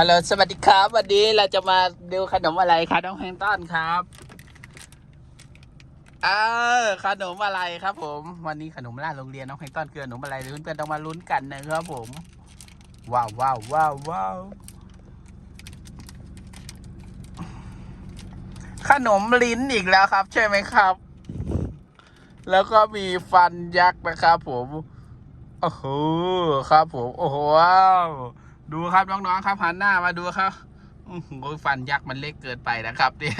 ฮัลโหลสวัสดีครับ วันนี้เราจะมาดูขนมอะไรครับน้องแฮงตันครับเออขนมอะไรครับ ผม วันนี้ขนมล่าโรงเรียนน้องแฮงตันคือขนมอะไรเดี๋ยวเพื่อนๆต้องมาลุ้นกันนะครับผม ว้าวว้าวว้าวว้าวขนมลิ้นอีกแล้วครับ ใช่ไหมครับ แล้วก็มีฟันยักษ์นะครับ ผมโอ้โหครับ ผมโอ้โหว้าว ดูครับน้องๆครับหันหน้ามาดูครับอื้อหือฟันยักษ์มันเล็กเกินไปนะครับเนี่ย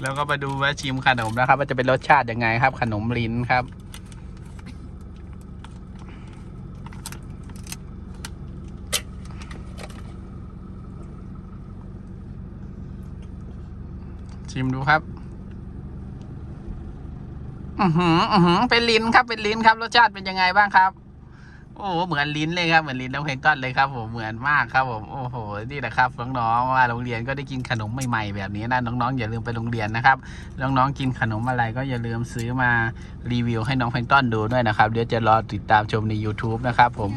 แล้วก็มาดูว่าชิมขนมนะครับ ว่าจะเป็นรสชาติยังไงครับ ขนมลิ้นครับ ชิมดูครับ อือหือ อือหือ เป็นลิ้นครับเป็นลิ้นครับ รสชาติเป็นยังไงบ้างครับ โอ้โหเหมือนลิ้นเลยครับเหมือนลิ้นน้องเพลงต้นเลยครับผมเหมือนมากครับผมโอ้โหนี่แหละครับน้องๆว่าโรงเรียนก็ได้กินขนมใหม่ๆแบบนี้นะน้องๆอย่าลืมไปโรงเรียนนะครับน้องๆกินขนมอะไรก็อย่าลืมซื้อมารีวิวให้น้องเพลงต้นดูด้วยนะครับเดี๋ยวจะรอติดตามชมใน YouTube นะครับผม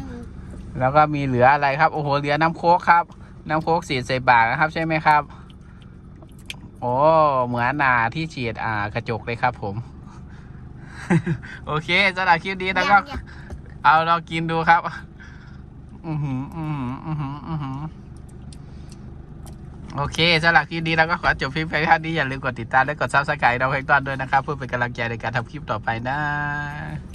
แล้วก็มีเหลืออะไรครับโอ้โหเหลือน้ำโค้กครับน้ำโค้กสีใส่บากนะครับใช่ไหมครับ โอ้เหมือนนาที่ฉีดอ่ากระจกเลยครับผม โอเคสำหรับคลิปนี้แล้วก็ เอาเรากินดูครับ อือหือ อือหือ อือหือ อือหือ โอเคสำหรับคลิปนี้เราก็ขอจบคลิปเพียงเท่านี้อย่าลืมกดติดตามและกดซับสไครต์เราให้ต้อนด้วยนะครับเพื่อเป็นกำลังใจในการทำคลิปต่อไปนะ